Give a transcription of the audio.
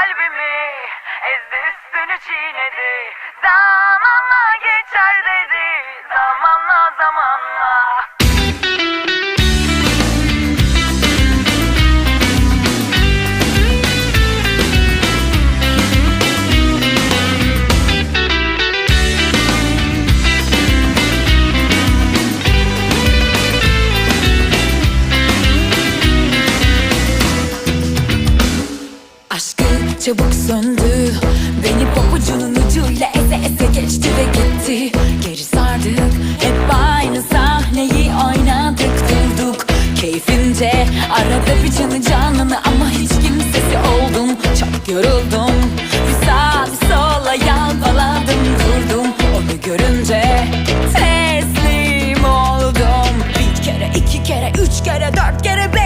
kalbimi Ezdi üstünü çiğnedi. Zamanla geçer dedi Zamanla zamanla Aşkı çabuk söndü. Beni papucunun ucuyla eze eze geçti ve gitti. Geri sardık hep aynı sahneyi oynadık durduk Keyfince arada bir canı canını ama hiç kimsesi oldum. Çok yoruldum bir sağa bir sola yalpaladım durdum. Onu görünce teslim oldum. Bir kere iki kere üç kere dört kere beş